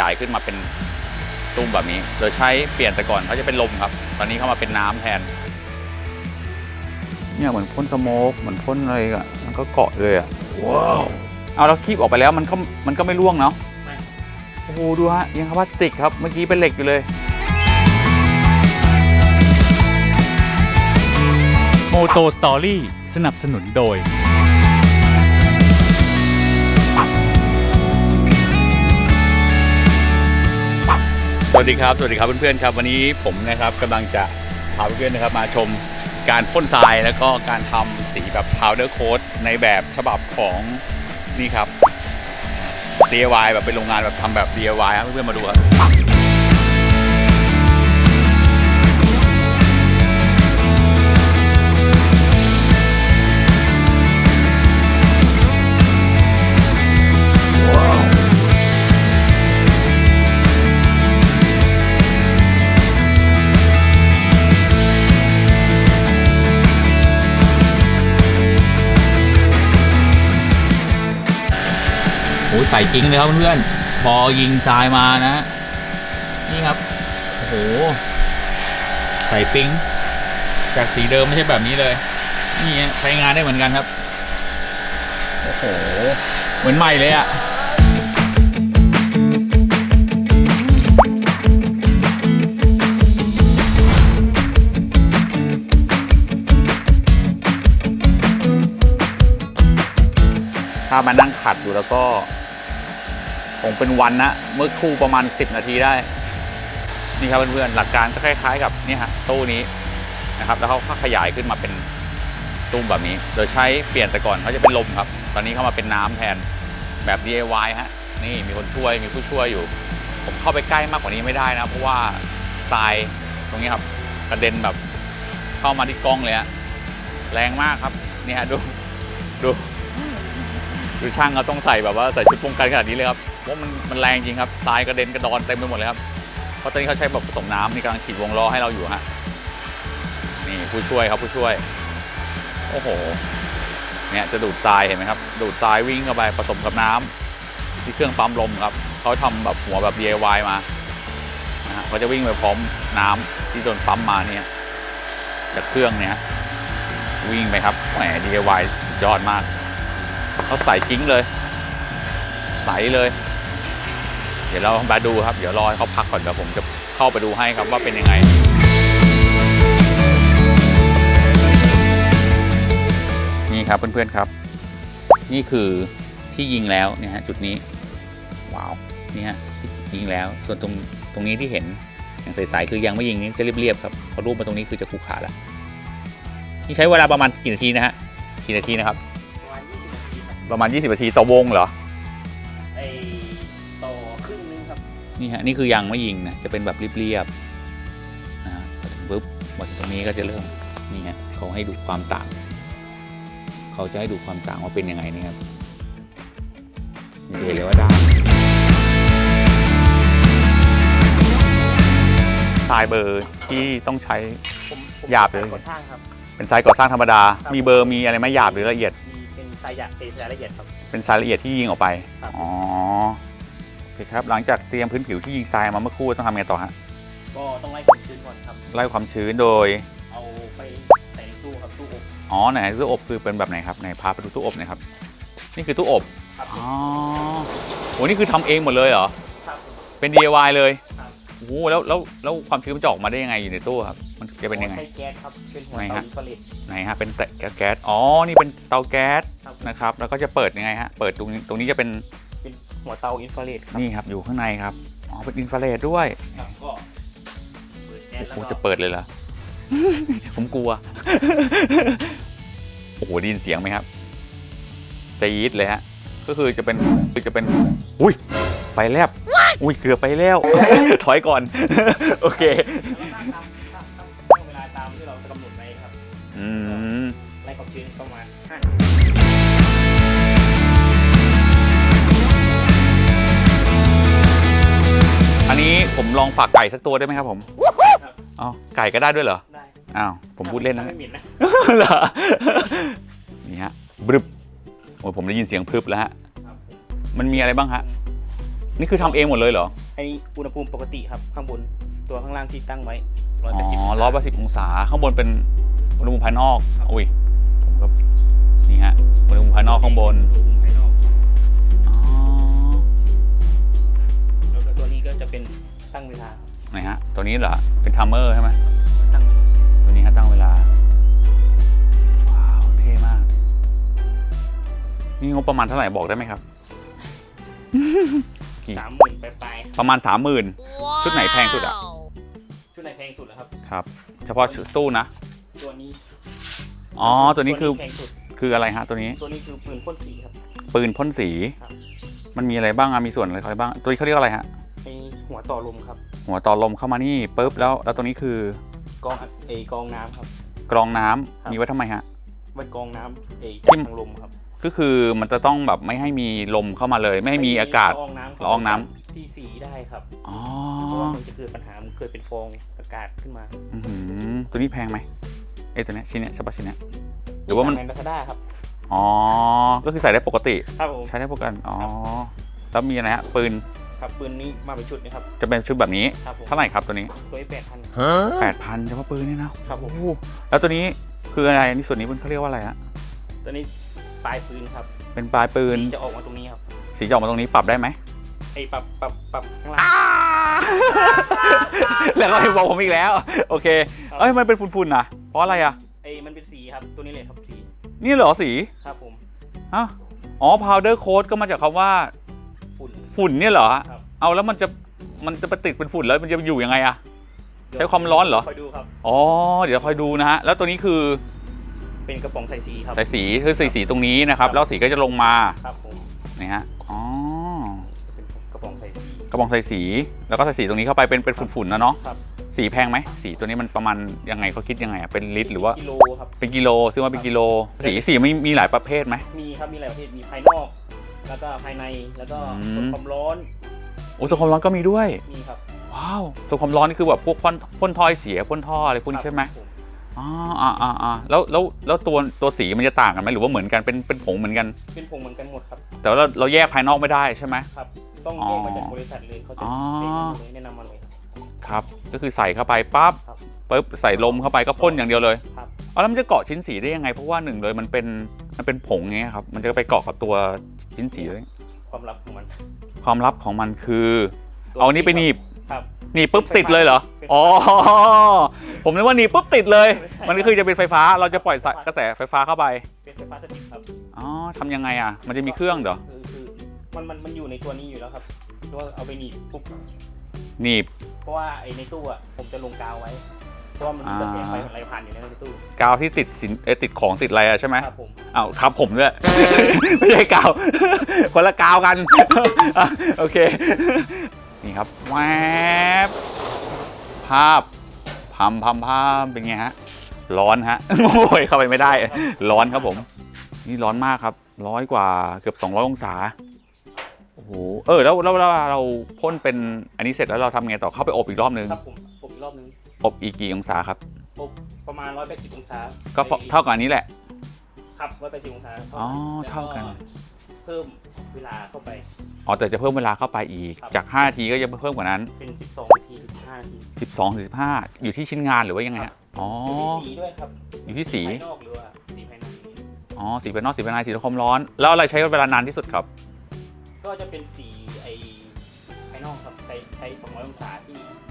ยายขึ้นมาเป็นตุ้มแบบนี้ โดยใช้เปลี่ยนแต่ก่อนเขาจะเป็นลมครับ ตอนนี้เขามาเป็นน้ำแทน เนี่ยเหมือนพ่นสโมกเหมือนพ่นอะไรอะมันก็เกาะเลยอะว้าวเอาแล้วคีบออกไปแล้วมันก็มันก็ไม่ร่วงเนาะไม่โอ้โหดูฮะยังพลาสติกครับเมื่อกี้เป็นเหล็กอยู่เลยโมโตสตอรี่สนับสนุนโดย สวัสดีครับ สวัสดีครับเพื่อนๆครับ วันนี้ผมนะครับกำลังจะพาเพื่อนๆนะครับมาชมการพ่นทรายแล้วก็การทำสีแบบ powder coat ในแบบฉบับของนี่ครับ DIY แบบเป็นโรงงานแบบทำแบบ DIY ครับเพื่อนๆมาดูครับ โอ้ใส่จริงเลยครับเพื่อนๆพอยิงทรายมานะ นี่ครับ โอ้โห ใส่ปิ้ง จากสีเดิมไม่ใช่แบบนี้เลย นี่ฮะใช้งานได้เหมือนกันครับ โอ้โห เหมือนใหม่เลยอะถ้ามานั่งขัดดูแล้วก็ คงเป็นวันนะเมื่อครู่ประมาณ 10 นาทีได้ นี่ครับเพื่อนๆหลักการก็คล้าย ๆ กับนี่ฮะตู้นี้นะครับ แล้วเขาขยายขึ้นมาเป็นตู้แบบนี้ โดยใช้เปลี่ยนแต่ก่อนเขาจะเป็นลมครับ ตอนนี้เขามาเป็นน้ำแทนแบบ DIY ฮะนี่มีคนช่วยมีผู้ช่วยอยู่ ผมเข้าไปใกล้มากกว่านี้ไม่ได้นะ เพราะว่าทรายตรงนี้ครับกระเด็นแบบเข้ามาที่กล้องเลยฮะแรงมากครับนี่ฮะดูดูดูช่างเขาต้องใส่แบบว่าใส่ชุดป้องกันขนาดนี้เลยครับ เพรามันมันแรงจริงครับทรายกระเด็นกระดอนเต็มไปหมดเลยครับ เพราะตอนนี้เขาใช้แบบผสมน้ำนี่กำลังขีดวงล้อให้เราอยู่ฮะนี่ผู้ช่วยครับผู้ช่วย โอ้โหเนี่ยจะดูดทรายเห็นไหมครับ ดูดทรายวิ่งเข้าไปผสมกับน้ำที่เครื่องปั๊มลมครับเขาทำแบบหัวแบบ DIY มานะฮะเขาจะวิ่งไปพร้อมน้ำที่โดนปั๊มมาเนี่ยจากเครื่องเนี่ยวิ่งไปครับแหม DIY ยอดมากเขาใส่กิ้งเลย ใสเลย เดี๋ยวเรามาดูครับ เดี๋ยวรอให้เขาพักก่อนเดี๋ยวผมจะเข้าไปดูให้ครับว่าเป็นยังไงนี่ครับเพื่อนๆครับ นี่คือที่ยิงแล้วเนี่ยฮะจุดนี้ว้าวนี่ฮะยิงแล้วส่วนตรงตรงนี้ที่เห็นอย่างใสๆคือยังไม่ยิงนี่จะเรียบๆครับพอรูปมาตรงนี้คือจะขูขาแล้วนี่ใช้เวลาประมาณกี่นาทีนะฮะกี่นาทีนะครับ ประมาณ 20นาทีครับประมาณ20นาทีต่อวงเหรอ นี่ฮะนี่คือยังไม่ยิงนะจะเป็นแบบเรียบๆนะฮะพอถึงปุ๊บมาถึงตรงนี้ก็จะเริ่มนี่ฮะเขาให้ดูความต่าง เขาจะให้ดูความต่างว่าเป็นยังไงนี่ครับนี่จะเห็นเลยว่าด้านทรายเบอร์ที่ต้องใช้ผมผมหยาบเลยก่อสร้างครับเป็นทรายก่อสร้างธรรมดาครับมีเบอร์มีอะไรไหมหยาบหรือละเอียดมีเป็นสายหยาบเป็นรายละเอียดครับเป็นทรายละเอียดที่ยิงออกไปครับอ๋อโอเคครับ หลังจากเตรียมพื้นผิวที่ยิงทรายมาเมื่อครู่ต้องทำไงต่อฮะ ก็ต้องไล่ความชื้นก่อนครับ ไล่ความชื้นโดย เอาไปใส่ในตู้ครับตู้อบอ๋อไหนตู้อบคือเป็นแบบไหนครับไหนพาไปดูตู้อบหน่อยครับ นี่คือตู้อบ ครับอ๋อโหนี่คือทำเองหมดเลยเหรอ ครับเป็น DIY เลย ครับโอ้โหแล้วแล้วแล้วความชื้นมันจะออกมาได้ยังไงอยู่ในตู้ครับ มันจะเป็นยังไง ใช้แก๊สครับเป็นหัวไหนเตาฮะ อินฟราเรด ไหนฮะเป็นแต่แก๊สอ๋อ นี่เป็นเตาแก๊สครับ นะครับ แล้วก็จะเปิดยังไงฮะ เปิดตรงนี้ตรงนี้จะเป็นเป็น หัวเตาอินฟราเรดครับนี่ครับอยู่ข้างในครับอ๋อเป็นอินฟราเรดด้วยครับก็เปิดแก๊สโอ้แล้วโหก็จะเปิดเลยเหรอ ผมกลัว โอ้โหได้ยินเสียงไหมครับจะยีดเลยฮะก็คือจะเป็นคือจะเป็น อุ้ยไฟแลบอุ้ยเกือบไปแล้ว ถอยก่อน โอเคตามตามตามตามเวลาตามที่เรากำหนดไว้ครับอืมไล่ความชื้นประมาณ5นาที อันนี้ผมลองฝากไก่สักตัวได้ไหมครับผมครับอ๋อไก่ก็ได้ด้วยเหรอ ได้อ้าว ผมพูดเล่นนะไม่หมิ่นนะเหรอ นี่ฮะบรึบโอ้ยผมได้ยินเสียงพรึบแล้วฮะครับมันมีอะไรบ้างฮะ นี่คือทำเองหมดเลยเหรอ อันนี้อุณหภูมิปกติครับข้างบนตัวข้างล่างที่ตั้งไว้ร้อยอ๋แปดสิบอร้อยแปดสิบองศา ข้างบนเป็นอุณหภูมิภายนอก อุ้ย ผมก็ นี่ฮะ อุณหภูมิภายนอกข้างบน นี้ก็จะเป็นตั้งเวลาครับไหนฮะ ตัวนี้เหรอ เป็นทัมเมอร์ใช่ไหมตั้งตัวนี้ฮะตั้งเวลา ว้าว เท่มาก นี่งบประมาณเท่าไหร่บอกได้ไหมครับกี่สามหมื่นปลายประมาณสามหมื่นชุดไหนแพงสุดอะๆชุดไหนแพงสุดแล้วครับ ครับ เฉพาะชุดตู้นะ ตัวนี้ อ๋อ ตัวนี้คือ แพงสุด คืออะไรฮะ ตัวนี้ ตัวนี้คือปืนพ่นสีครับ ปืนพ่นสี ครับ มันมีอะไรบ้างอะมีส่วนอะไรบ้าง ตัวนี้เขาเรียกอะไรฮะไอหัว ต่อลมครับ หัวต่อลมเข้ามานี่ปุ๊บแล้วแล้วตัวนี้คือกองอัดเอกองน้ำครับ กรองน้ำครับ มีไว้ทำไมฮะ ไว้กองน้ำเอที่ทางลมครับก็คือมันจะต้องแบบไม่ให้มีลมเข้ามาเลย ไม่ให้มีอากาศ ละอองน้ำละอองน้ำที่สีได้ครับอ๋อเพราะว่ามันจะเกิดปัญหามันเคยเป็นฟองอากาศขึ้นมาอื้อหือตัวนี้แพงไหมเอ้ยตัวเนี้ยชิ้นเนี้ยใช่ปะชิ้นเนี้ย หรือว่ามัน แมนดาคาด้าครับอ๋อก็คือใส่ได้ปกติ ครับผมใช้ได้ปกติอ๋อครับแล้วมีอะไรฮะปืน ครับปืนนี้มาเป็นชุดนะครับ จะเป็นชุดแบบนี้ ครับผมเท่าไหร่ครับตัวนี้ตัวนี้แปดพันแปดพันเฉพาะปืนเนี่ยนะครับผมโอ้โหแล้วตัวนี้คืออะไรอันนี้ส่วนนี้มันเขาเรียกว่าอะไรฮะตัวนี้ปลายปืนครับ เป็นปลายปืนจะออกมาตรงนี้ครับสีจะออกมาตรงนี้ปรับได้ไหมไอ้ปรับปรับปรับข้างล่างแล้วก็ให้บอกผมอีกแล้ว โอเคครับเอ้ยมันเป็นฝุ่นๆนะเพราะอะไรอะไอ้มันเป็นสีครับตัวนี้เลยครับสี นี่เหรอสี ครับผมฮะอ๋อ powder coat ก็มาจากคำว่า ฝุ่นฝุ่นเนี่ยเหรอ ครับ เอาแล้วมันจะมันจะไปติดเป็นฝุ่นแล้วมันจะอยู่ยังไงอะ ใช้ความร้อนเหรอ คอยดูครับ อ๋อ เดี๋ยวคอยดูนะฮะ แล้วตัวนี้คือเป็นกระป๋องใส่สีครับ สายสีคือสีสีตรงนี้นะครับแล้วสีก็จะลงมาครับผมนี่ฮะ อ๋อ เป็นกระป๋องใส่สีกระบองใส่สี แล้วก็ใส่สีตรงนี้เข้าไปเป็นเป็นฝุ่นๆนะเนาะ ครับสีแพงไหม สีตัวนี้มันประมาณยังไงเขาคิดยังไงอะเป็นลิตรหรือว่ากิโลครับ เป็นกิโลซื้อมาเป็นกิโล สีสีมีมีหลายประเภทไหม มีครับมีหลายประเภทมีภายนอก แล้วก็ภายในแล้วก็อืมทนความร้อนโอ้ตัวความร้อนก็มีด้วยมีครับว้าวตัวความร้อนนี่คือแบบพวกพ่นพ่นท่อไอเสียพ่นท่ออะไรพวกนี้ใช่ไหมครับผอ๋ออ่าอ่าอ่าแล้วแล้วแล้วตัวตัวสีมันจะต่างกันไหมหรือว่าเหมือนกันเป็นเป็นผงเหมือนกัน เป็นผงเหมือนกันหมดครับแต่ว่าเราเราแยกภายนอกไม่ได้ใช่ไหม ครับ ต้องอ๋อแยกมาจากบริษัทเลยเขาจะอ๋อ แนะนำมาเลย ครับ ก็คือใส่เข้าไปปั๊บครับปุ๊บใส่ลมเข้าไปก็พ่นอย่างเดียวเลยครับ เอาแล้วมันจะเกาะชิ้นสีได้ยังไง เพราะว่าหนึ่งเลยมันเป็นมันเป็นผงอย่างเงี้ยครับ มันจะไปเกาะกับตัว ชิ้นสีเลยความลับของมัน ความลับของมันคือตัวเอานี้ไปหนีบครับหนีบปุ๊บติดเลยเหรอเป็นไฟฟ้าอ๋อ ผมนึกว่าหนีบปุ๊บติดเลยไม่ใช่มันก็คือจะเป็นไฟฟ้า เราจะปล่อยสายกระแสไฟฟ้าเข้าไป เป็นไฟฟ้าสถิตครับ อ๋อทำยังไงอะ มันจะมีเครื่องเหรอคือคือมันมันมันอยู่ในตัวนี้อยู่แล้วครับเพราะว่าเอาไปหนีบปุ๊บ หนีบ เพราะว่าไอ้ในตู้อะผมจะลงกาวไว้ เพราะว่ามันมีกระแสไฟอ่าไหลผ่านอยู่ในตู้ กาวที่ติดสินเอยติดของติดอะไรอะใช่ไหมครับผม อ้าวครับผมด้วย ไม่ใช่กาว คนละกาวกัน อะโอเค นี่ครับแวบภาพพามพามพามเป็นไงฮะ ร้อนฮะ โอ้ยเข้าไปไม่ได้ ร้อนครับผม นี่ร้อนมากครับ ร้อยกว่าเกือบ 200 องศา โอ้โห เออ แล้วแล้วแล้วเราพ่นเป็นอันนี้เสร็จแล้วเราทำไงต่อเข้าไปอบอีกรอบนึง ครับผมอบอีกรอบนึง อบอีกกี่องศาครับ อบประมาณ 180 องศาก็พอเท่ากับอันนี้แหละ ครับ180องศาอ๋อเท่ากันแล้วเพิ่มเวลาเข้าไป อ๋อแต่จะเพิ่มเวลาเข้าไปอีกครับจาก 5 นาทีก็จะเพิ่มกว่านั้น เป็น 12นาทีถึง15นาที12ถึง15 อยู่ที่ชิ้นงานหรือว่ายังไงฮะอ๋ออยู่ที่สีด้วยครับ อยู่ที่สีภายนอกหรือว่าสีภายในอ๋อสีภายนอกสีภายในสีความร้อน แล้วอะไรใช้เวลานานที่สุดครับ ก็จะเป็นสีไอภายนอกครับใช้ใช้200องศาที่15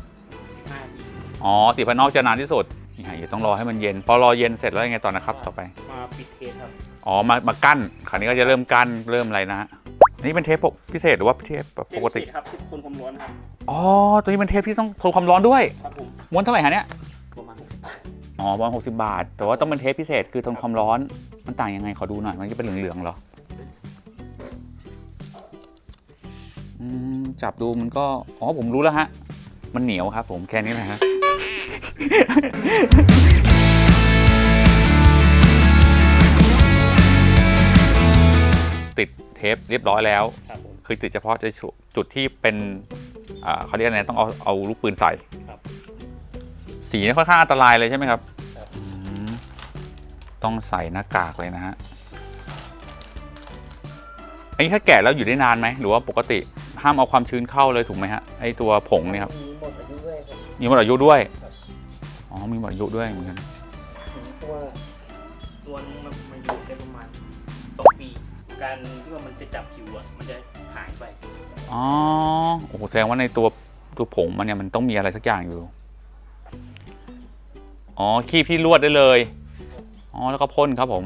นาทีอ๋อสีภายนอกจะนานที่สุดนี่ฮะเดี๋ยวต้องรอให้มันเย็น พอรอเย็นเสร็จแล้วยังไงต่อนะครับ ต่อไป มาปิดเทสครับอ๋อ มา มากั้นคราวนี้ก็จะเริ่มกั้น เริ่มอะไรนะฮะนี่เป็นเทปพิเศษหรือว่าเทปปกติ เทสครับที่คนความร้อนครับอ๋อ ตัวนี้เป็นเทปที่ต้องทนความร้อนด้วย ครับผมม้วนเท่าไหร่ฮะเนี่ย ประมาณ60บาทอ๋อประมาณ60บาท แต่ว่าต้องเป็นเทปพิเศษคือทนความร้อน มันต่างยังไงขอดูหน่อย มันจะเป็นเหลืองๆเหรออืมจับดูมันก็ อ๋อ ผมรู้แล้วฮะ มันเหนียวครับผมแค่นี้แหละฮะติดเทปเรียบร้อยแล้วครับผม คือติดเฉพาะในจุดที่เป็นอ่าเขาเรียกอะไรต้องเอาเอาลูกปืนใส่ครับสีนี่ค่อนข้างอันตรายเลยใช่ไหมครับครับ อืมต้องใส่หน้ากากเลยนะฮะอันนี้ถ้าแกะแล้วอยู่ได้นานไหมหรือว่าปกติ ห้ามเอาความชื้นเข้าเลยถูกไหมฮะไอตัวผงเนี่ยครับมีหมดอายุด้วยครับมีหมดอายุด้วยครับอ๋อมีหมดอายุด้วยเหมือนกันตัวตัวนึงมันมันอยู่ได้ประมาณสองปี การที่ว่ามันจะจับผิวอะมันจะหายไปอ๋อโอ้โหแสดงว่าในตัวตัวผงมันเนี่ยมันต้องมีอะไรสักอย่างอยู่อ๋อคีบที่ลวดได้เลยอ๋อแล้วก็พ่นครับผม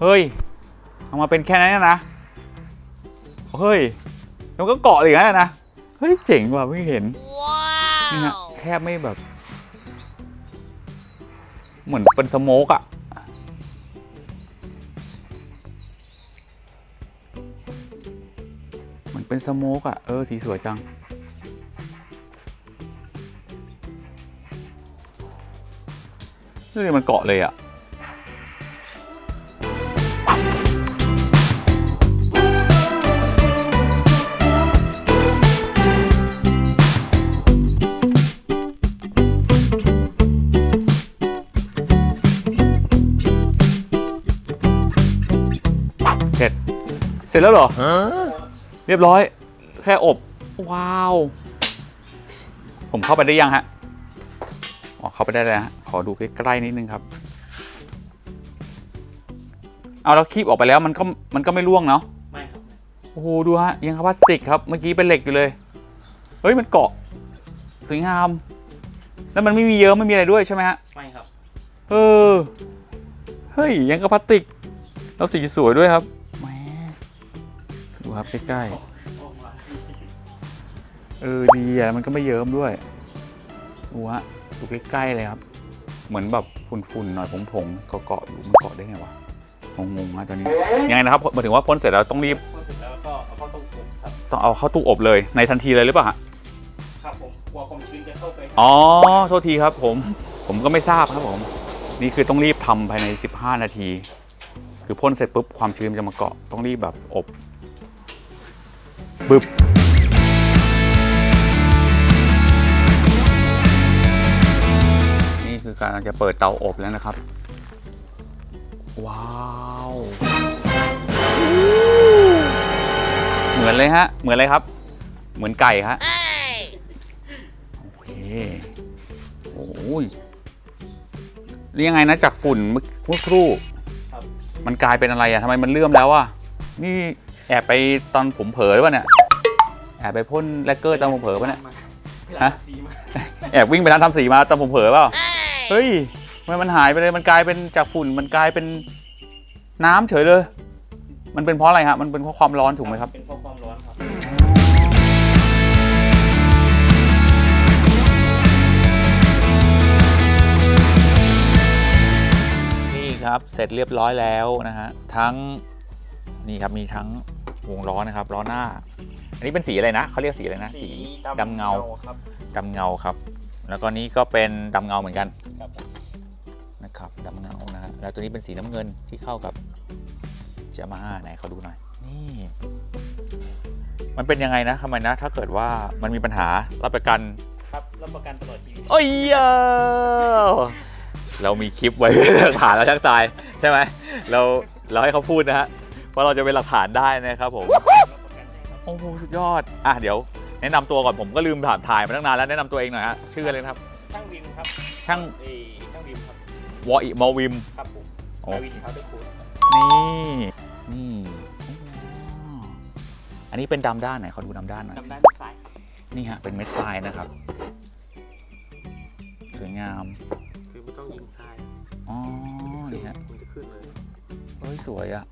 เฮ้ยเอามาเป็นแค่นั้นนะ เฮ้ยแล้วก็เกาะอย่างนั้นนะเฮ้ยเจ๋งว่ะไม่เห็นนี่ฮะแทบไม่แบบ เหมือนเป็นสโมกอะเหมือนเป็นสโมกอะเออสีสวยจังนี่มันเกาะเลยอะ เสร็จแล้วเหรอ เรียบร้อย แค่อบ ว้าว ผมเข้าไปได้ยังฮะ อ๋อ เข้าไปได้แล้วฮะ ขอดูใกล้ๆนิดนึงครับ เอาแล้วคีบออกไปแล้วมันก็มันก็ไม่ร่วงเนาะ ไม่ครับ โอ้โห ดูฮะ ยังพลาสติกครับ เมื่อกี้เป็นเหล็กอยู่เลย เฮ้ย มันเกาะสวยงาม แล้วมันไม่มีเยิ้มไม่มีอะไรด้วยใช่ไหมฮะ ไม่ครับ เออ เฮ้ย ยังกับพลาสติก แล้วสีสวยด้วยครับแหมดู ครับใกล้ออกมาๆเออดีอะมันก็ไม่เยิ้มด้วยดูฮะดูใกล้ๆเลยครับ เหมือนแบบฝุ่นๆหน่อยผงๆเกาะๆอยู่มันเกาะได้ไงวะงงๆฮะตอนนี้ยังไงนะครับหมายถึงว่าพ่นเสร็จแล้วต้องรีบพอเสร็จแล้วก็เอาเข้าตู้อบครับต้องเอาเข้าตู้อบเลยในทันทีเลยหรือเปล่าฮะครับผมกลัวความชื้นจะเข้าไปอ๋อโทษทีครับผมผมก็ไม่ทราบครับผม นี่คือต้องรีบทำภายใน 15 นาที คือพ่นเสร็จปุ๊บความชื้นมันจะมาเกาะต้องรีบแบบอบ บึบนี่คือการจะเปิดเตาอบแล้วนะครับ ว้าวเหมือนเลยฮะ เหมือนอะไรครับ เหมือนไก่ฮะโอเคโอ้ยเรียกยังไงนะจากฝุ่นเมื่อเมื่อครู่ครับมันกลายเป็นอะไรอะทำไมมันเลื่อมแล้วอะนี่แอ บไปตอนผมเผลอหรือเปล่าเนี่ย แอบไปพ่นแลกเกอร์ตอนผมเผลอป่ะเนี่ย ฮะสีมาแอบวิ่งไปร้านทำสีมาตอนผมเผลอเปล่า เฮ้ยทำไมมันหายไปเลย มันกลายเป็นจากฝุ่น มันกลายเป็นน้ำเฉยเลย มันเป็นเพราะอะไรฮะ มันเป็นเพราะความร้อนถูกไหมครับ เป็นเพราะความร้อนครับ นี่ครับ เสร็จเรียบร้อยแล้วนะฮะ ทั้ง นี่ครับมีทั้งวงล้อนะครับล้อหน้า อันนี้เป็นสีอะไรนะเขาเรียกสีอะไรนะสีดำเงาครับดำเงาครับ แล้วก็นี้ก็เป็นดำเงาเหมือนกันครับผมนะครับดำเงานะฮะแล้วตัวนี้เป็นสีน้ำเงินที่เข้ากับเจมาฮ่าไหนเขาดูหน่อยนี่มันเป็นยังไงนะทำไมนะ ถ้าเกิดว่ามันมีปัญหารับประกันครับรับประกันตลอดชีวิตโอ้ยยาเรามีคลิปไว้เป็นหลักฐานแล้วช่างทรายใช่ไหมเราเราให้เขาพูดนะฮะ ว่าเราจะเป็นหลักฐานได้นะครับผมรับประกันให้ครับโอ้โหสุดยอดอะเดี๋ยว แนะนำตัวก่อนผมก็ลืมถามถ่ายมาตั้งนานแล้วแนะนำตัวเองหน่อยฮะชื่ออะไรนะครับ ช่างวิมครับช่างเอยช่างวิมครับวออิมอวิม ครับผมโอ้มาวินเขาด้วยคูณนี่นี่อ๋ออันนี้เป็นดำด้านไหนขอดูดำด้านหน่อยดำด้านซ้ายครับนี่ฮะ เป็นเม็ดทรายนะครับ สวยงามคือไม่ต้องยิงซ้ายอ๋อนี่ฮะมันจะขึ้นเลย เฮ้ย สวยอะ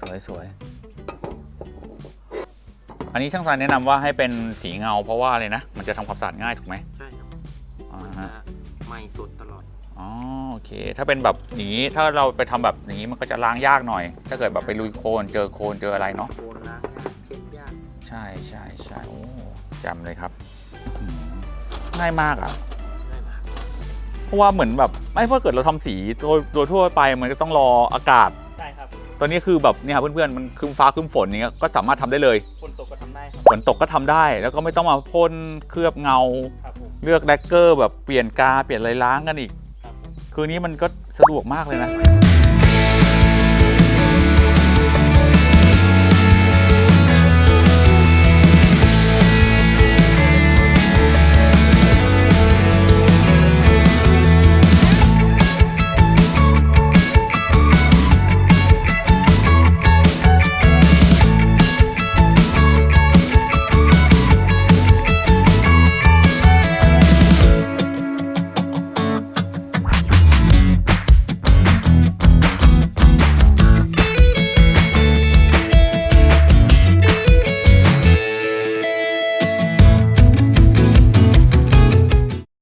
สวยสวยอันนี้ช่างทรายแนะนำว่าให้เป็นสีเงาเพราะว่าอะไรนะ มันจะทำความสะอาดง่ายถูกไหมใช่ครับอ่าจะฮะใหม่สดตลอด อ๋อโอเค ถ้าเป็นแบบอย่างนี้ถ้าเราไปทำแบบอย่างนี้มันก็จะล้างยากหน่อย ถ้าเกิดแบบไปลุยโคลนเจอโคลนเจออะไรเนาะ โคนล้างยากเช็ดยากใช่ใช่ใช่โอ้จำเลยครับอืมง่ายมากอะง่ายมากเพราะว่าเหมือนแบบไม่เพราะเกิดเราทำสีโดยโดยทั่วไปมันก็ต้องรออากาศใช่ครับ ตอนนี้คือแบบเนี่ยครับเพื่อนๆมันครึ้มฟ้าครึ้มฝนอย่างเงี้ยก็สามารถทำได้เลย ฝนตกก็ทำได้ครับฝนตกก็ทำได้ แล้วก็ไม่ต้องมาพ่นเคลือบเงา ครับผมเลือกแดกเกอร์แบบเปลี่ยนกาเปลี่ยนอะไรล้างกันอีก ครับผม คือนี้มันก็สะดวกมากเลยนะ